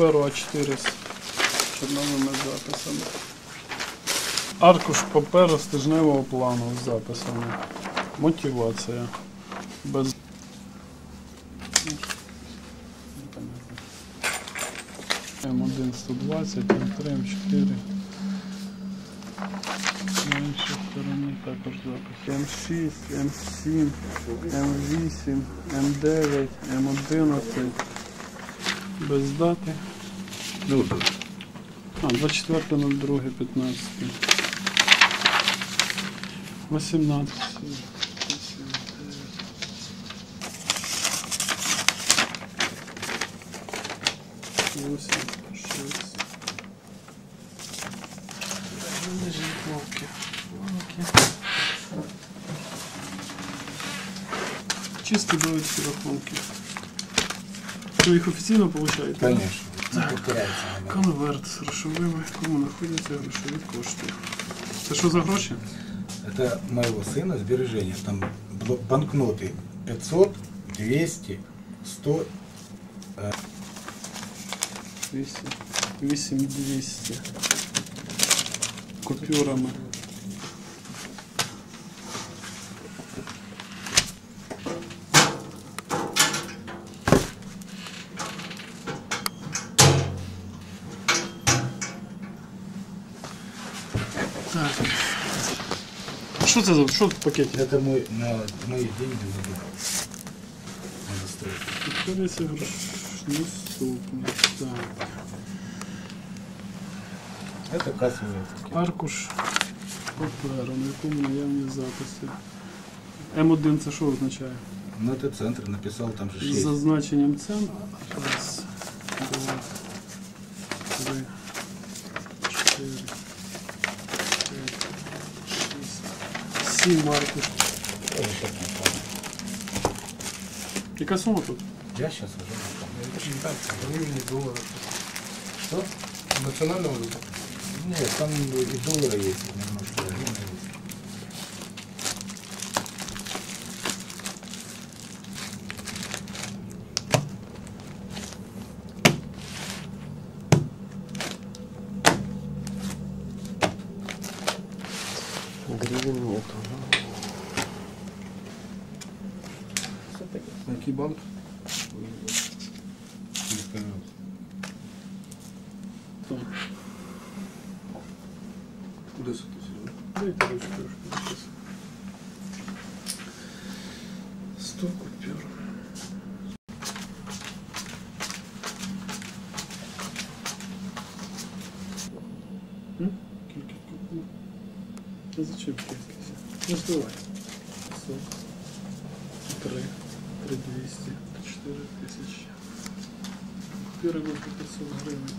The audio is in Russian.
Перо А4 з чорновими записами. Аркуш паперу з тижневого плану з записами. Мотивація. Без. М1 120, М3, М4. На іншій стороні також запис. М6, М7, М8, М9, М11. Без дати. Ну, да. А, 24.02.15. 18. 8, 6. Лежить вовки. Вовки. Чисті довідки рахунки. Ви їх офіційно получаєте? Конечно. Не повторяється. наверное. Конверт з грошовими, кому знаходяться грошові кошти. Це що за гроші? Это моего сына сбережения. Там бл- банкноты 500, 200, 100. 200. 8200. Купюрами. Так. Що це за що в пакеті? Это мой, на мои деньги надо, надо строить. Підкориться грош. Наступне. Так. Это кассовые таки. Аркуш паперу, на якому наявні записи. М1 це що означає? Ну это центр написал, там же З есть. зазначенням цен. шість, сім аркуш. Яка сума тут? Я сейчас уже. Так, гривні, долари. Что? Національна валюта. Нет, там и доллары есть немножко, Гривен нету. Який банк? Так. 10 тисяч. Дайте ручку трошки записати. Сто купюр. М? Кількість купюр. А зачем кількість? Ну, здавай. Сто. Три. Три двісті. Чотири тисячі. Купюри будуть по 500 гривень.